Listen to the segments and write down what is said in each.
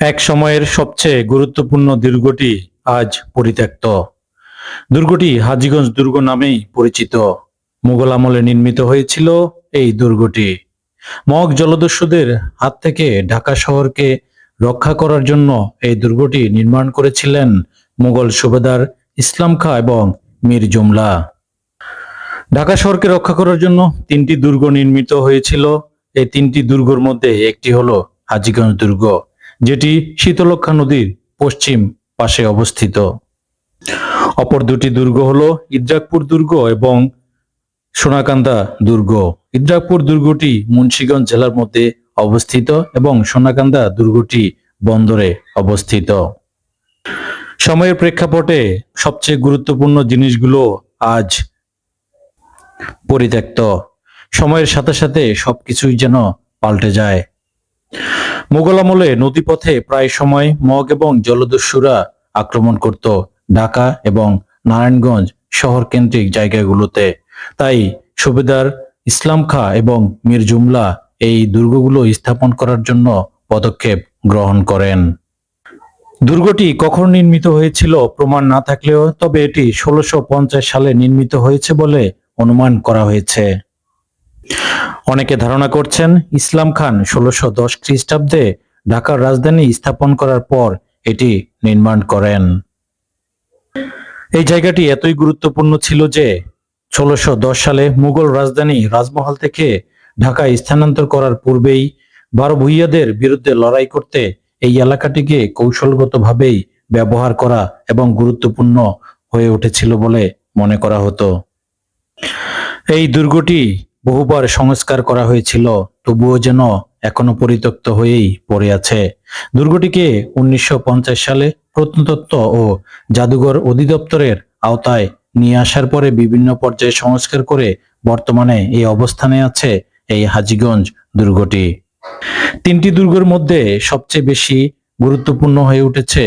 এক সময়ের সবচেয়ে গুরুত্বপূর্ণ দুর্গটি আজ পরিত্যক্ত। দুর্গটি হাজীগঞ্জ দুর্গ নামেই পরিচিত। মুঘল আমলে নির্মিত হয়েছিল এই দুর্গটি। মগ জলদস্যুদের হাত থেকে ঢাকা শহরকে রক্ষা করার জন্য এই দুর্গটি নির্মাণ করেছিলেন মুঘল সুবেদার ইসলাম খাঁ এবং মীর জুমলা। ঢাকা শহরকে রক্ষা করার জন্য তিনটি দুর্গ নির্মিত হয়েছিল। এই তিনটি দুর্গর মধ্যে একটি হলো হাজিগঞ্জ দুর্গ। যেটি শীতলক্ষা নদীর পশ্চিম পাশে অবস্থিত। অপর দুটি দুর্গ হলো ইদ্রাকপুর দুর্গ এবং সোনাকান্দা দুর্গ। ইদ্রাকপুর দুর্গটি মুন্সিগঞ্জ জেলার মধ্যে অবস্থিত এবং সোনাকান্দা দুর্গটি বন্দরে অবস্থিত। সময়ের প্রেক্ষাপটে সবচেয়ে গুরুত্বপূর্ণ জিনিসগুলো আজ পরিত্যক্ত। সময়ের সাথে সাথে সবকিছুই যেন পাল্টে যায়। মুঘল আমলে নদীপথে প্রায় সময় মগ এবং জলদস্যুরা আক্রমণ করত। ঢাকা এবং নারায়ণগঞ্জ শহর কেন্দ্রিক জায়গাগুলোতে। তাই সুবেদার ইসলাম খাঁ এবং মীর জুমলা এই দুর্গগুলো স্থাপন করার জন্য পদক্ষেপ গ্রহণ করেন। দুর্গটি কখন নির্মিত হয়েছিল প্রমাণ না থাকলেও তবে এটি ষোলোশো সালে নির্মিত হয়েছে বলে অনুমান করা হয়েছে। অনেকে ধারণা করছেন ইসলাম খান ষোলোশো দশ খ্রিস্টাব্দে ঢাকার রাজধানী স্থাপন করার পর এটি নির্মাণ করেন। এই জায়গাটি এতই গুরুত্বপূর্ণ ছিল যে ষোলোশো সালে মুঘল রাজধানী রাজমহল থেকে ঢাকায় স্থানান্তর করার পূর্বেই বারো ভুইয়াদের বিরুদ্ধে লড়াই করতে এই এলাকাটিকে কৌশলগতভাবেই ব্যবহার করা এবং গুরুত্বপূর্ণ হয়ে উঠেছিল বলে মনে করা হতো। এই দুর্গটি বহুবার সংস্কার করা হয়েছিল, তবুও যেন এখনও পরিত্যক্ত হয়েই পড়ে আছে। দুর্গটিকে উনিশশো পঞ্চাশ সালে প্রত্নতত্ত্ব ও জাদুঘর অধিদপ্তরের আওতায় নিয়ে আসার পরে বিভিন্ন পর্যায়ে সংস্কার করে বর্তমানে এই অবস্থানে আছে এই হাজীগঞ্জ দুর্গটি। তিনটি দুর্গের মধ্যে সবচেয়ে বেশি গুরুত্বপূর্ণ হয়ে উঠেছে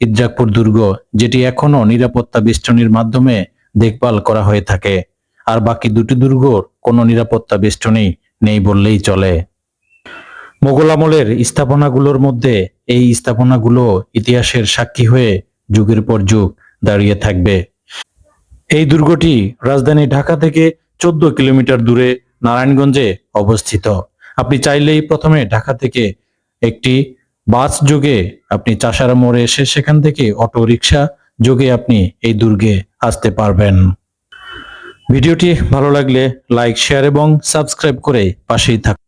ইদ্রাকপুর দুর্গ, যেটি এখনও নিরাপত্তা বেষ্টনীর মাধ্যমে দেখভাল করা হয়ে থাকে। আর বাকি দুটি দুর্গর কোনো নিরাপত্তা বেষ্টনী নেই বললেই চলে। মোগল আমলের স্থাপনাগুলোর মধ্যে এই স্থাপনাগুলো ইতিহাসের সাক্ষী হয়ে যুগের পর যুগ দাঁড়িয়ে থাকবে। এই দুর্গটি রাজধানী ঢাকা থেকে চোদ্দ কিলোমিটার দূরে নারায়ণগঞ্জে অবস্থিত। আপনি চাইলেই প্রথমে ঢাকা থেকে একটি বাস যোগে আপনি চাষারা মোড়ে এসে সেখান থেকে অটো রিক্সা যোগে আপনি এই দুর্গে আসতে পারবেন। ভিডিওটি ভালো লাগলে লাইক শেয়ার এবং সাবস্ক্রাইব করে পাশেই থাকুন।